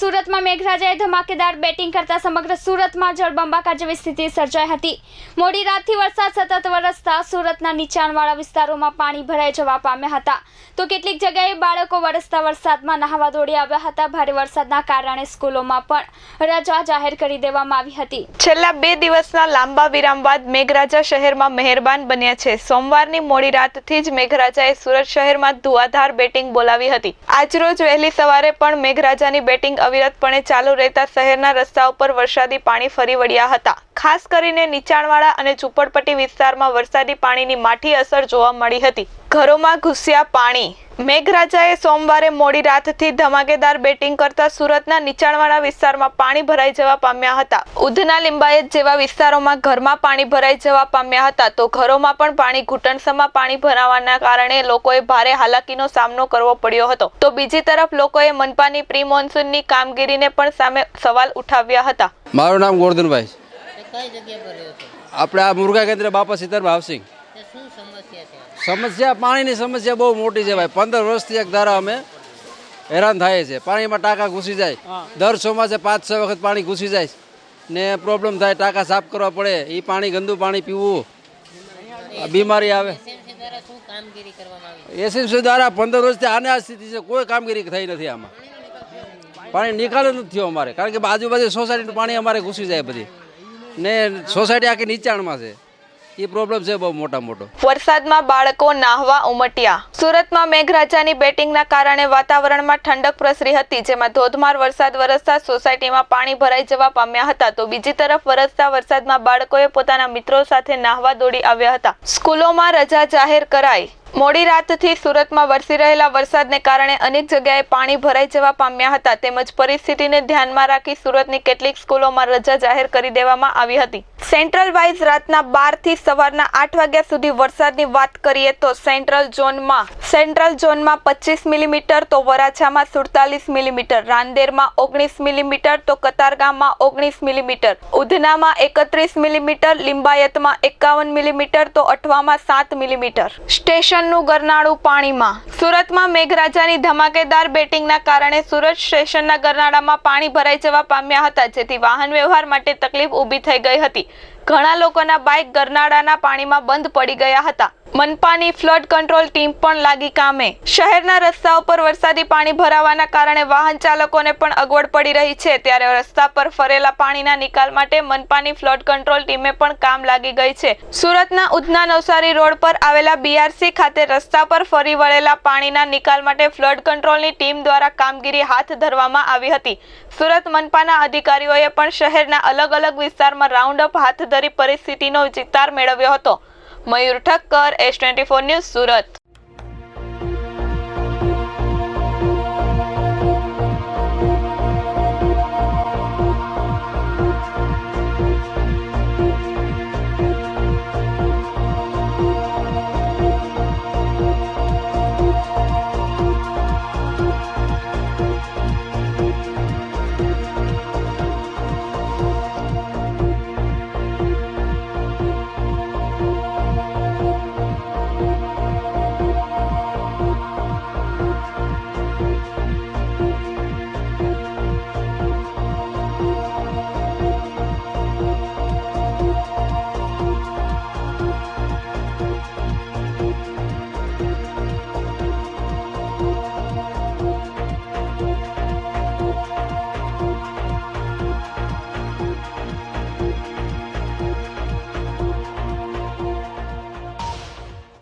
સુરતમાં મેઘરાજાએ ધમાકેદાર બેટિંગ કરતા સમગ્ર સુરતમાં જળબંબાકાર જેવી સ્થિતિ સર્જાઈ હતી. મોડી રાતથી વરસાદ સતત વરસતા સુરતના નીચાણવાળા વિસ્તારોમાં પાણી ભરાઈ જવા પામ્યા હતા. તો કેટલીક જગ્યાએ બાળકો વરસતા વરસાદમાં નહાવા દોડી આવ્યા હતા. ભારે વરસાદના કારણે સ્કૂલોમાં પણ રજા જાહેર કરી દેવામાં આવી હતી. છેલ્લા બે દિવસના લાંબા વિરામ બાદ મેઘરાજા શહેરમાં મહેરબાન બન્યા છે. સોમવારની મોડી રાતથી જ મેઘરાજાએ સુરત શહેરમાં ધુઆધાર બેટિંગ બોલાવી હતી. આજરોજ વહેલી સવારે પણ મેઘરાજાની બેટિંગ અવિરતપણે ચાલુ રહેતા શહેરના રસ્તા ઉપર વરસાદી પાણી ફરી વળ્યા હતા. ખાસ કરીને નીચાણવાળા અને ઝૂંપડપટ્ટી વિસ્તારમાં વરસાદી પાણીની માઠી અસર જોવા મળી હતી. ઘરોમાં ઘૂસ્યા પાણી મેઘરાજાએ સોમવારે મોડી રાતથી ધમાકેદાર બેટિંગ કરતા સુરતના નીચાણવાળા વિસ્તારમાં પાણી ભરાઈ જવા પામ્યા હતા. ઉધના લિંબાયત જેવા વિસ્તારોમાં ઘરમાં પાણી ભરાઈ જવા પામ્યા હતા તો ઘરોમાં પણ પાણી ઘૂંટણસમાં પાણી ભરાવાના કારણે લોકોએ ભારે હાલાકીનો સામનો કરવો પડ્યો હતો. તો બીજી તરફ લોકોએ મનપાની પ્રી મોન્સૂનની કામગીરીને પણ સામે સવાલ ઉઠાવ્યા હતા. મારું નામ ગોરધનભાઈ છે. તે કઈ જગ્યા પર રહ્યો છો આપણે આ મુર્ગા કેન્દ્ર બાપા સીતારામ હાઉસિંગ. સમસ્યા પાણીની સમસ્યા બહુ મોટી છે ભાઈ. પંદર વર્ષથી એક ધારા અમે હેરાન થાય છે. પાણીમાં ટાંકા ઘૂસી જાય. દર ચોમાસે પાંચ છ વખત પાણી ઘૂસી જાય. ને પ્રોબ્લેમ થાય ટાંકા સાફ કરવા પડે. એ પાણી ગંદુ પાણી પીવું. બીમારી આવે. એસએમસી દ્વારા પંદર વર્ષથી આને આ સ્થિતિ છે. કોઈ કામગીરી થઈ નથી આમાં. પાણી નિકાલ નથી થયો અમારે. કારણ કે આજુબાજુ સોસાયટીનું પાણી અમારે ઘૂસી જાય બધી. ને સોસાયટી આખી નીચાણમાં છે. વરસાદમાં બાળકો નાહવા ઉમટ્યા. સુરતમાં મેઘરાજાની બેટિંગના કારણે વાતાવરણમાં ઠંડક પ્રસરી હતી, જેમાં ધોધમાર વરસાદ વરસતા સોસાયટીમાં પાણી ભરાઈ જવા પામ્યા હતા. તો બીજી તરફ વરસતા વરસાદમાં બાળકોએ પોતાના મિત્રો સાથે નાહવા દોડી આવ્યા હતા. સ્કૂલોમાં રજા જાહેર કરાઈ. મોડી રાતથી સુરતમાં વરસી રહેલા વરસાદને કારણે અનેક જગ્યાએ પાણી ભરાઈ જવા પામ્યા હતા. તેમજ પરિસ્થિતિને ધ્યાનમાં રાખી સુરતની કેટલીક સ્કૂલોમાં રજા જાહેર કરી દેવામાં આવી હતી. સેન્ટ્રલ વાઇઝ રાતના બારથી સવારના આઠ વાગ્યા સુધી વરસાદની વાત કરીએ તો સેન્ટ્રલ ઝોનમાં સેન્ટ્રલ ઝોનમાં પચીસ મિલીમીટર, તો વરાછામાં સુડતાલીસ મિલીમીટર, રાંદેરમાં ઓગણીસ મિલીમીટર, તો કતારગામમાં ઓગણીસ મિલીમીટર, ઉધનામાં એકત્રીસ મિલીમીટર, લિંબાયતમાં એકાવન મિલીમીટર, તો અઠવામાં સાત મિલીમીટર. સ્ટેશનનું ગરનાળું પાણીમાં. સુરતમાં મેઘરાજાની ધમાકેદાર બેટિંગના કારણે સુરત સ્ટેશનના ગરનાળામાં પાણી ભરાઈ જવા પામ્યા હતા, જેથી વાહન વ્યવહાર માટે તકલીફ ઊભી થઈ ગઈ હતી. ઘણા લોકોના બાઇક ગરનાળાના પાણીમાં બંધ પડી ગયા હતા. મનપાની ફ્લડ કંટ્રોલ ટીમ પણ લાગી કામે. શહેરના રસ્તાઓ પર વરસાદી પાણી ભરાવાના કારણે વાહન ચાલકોને પણ અગવડ પડી રહી છે. ત્યારે રસ્તા પર ફરેલા પાણીના નિકાલ માટે મનપાની ફ્લડ કંટ્રોલ ટીમે પણ કામ લાગી ગઈ છે. સુરતના ઉધના નવસારી રોડ પર આવેલા બીઆરસી ખાતે રસ્તા પર ફરી વળેલા પાણીના નિકાલ માટે ફ્લડ કંટ્રોલની ટીમ દ્વારા કામગીરી હાથ ધરવામાં આવી હતી. સુરત મનપાના અધિકારીઓએ પણ શહેરના અલગ અલગ વિસ્તારમાં રાઉન્ડ અપ હાથ ધરી પરિસ્થિતિનો ચિતાર મેળવ્યો હતો. Mayur Thakkar S twenty four news Surat.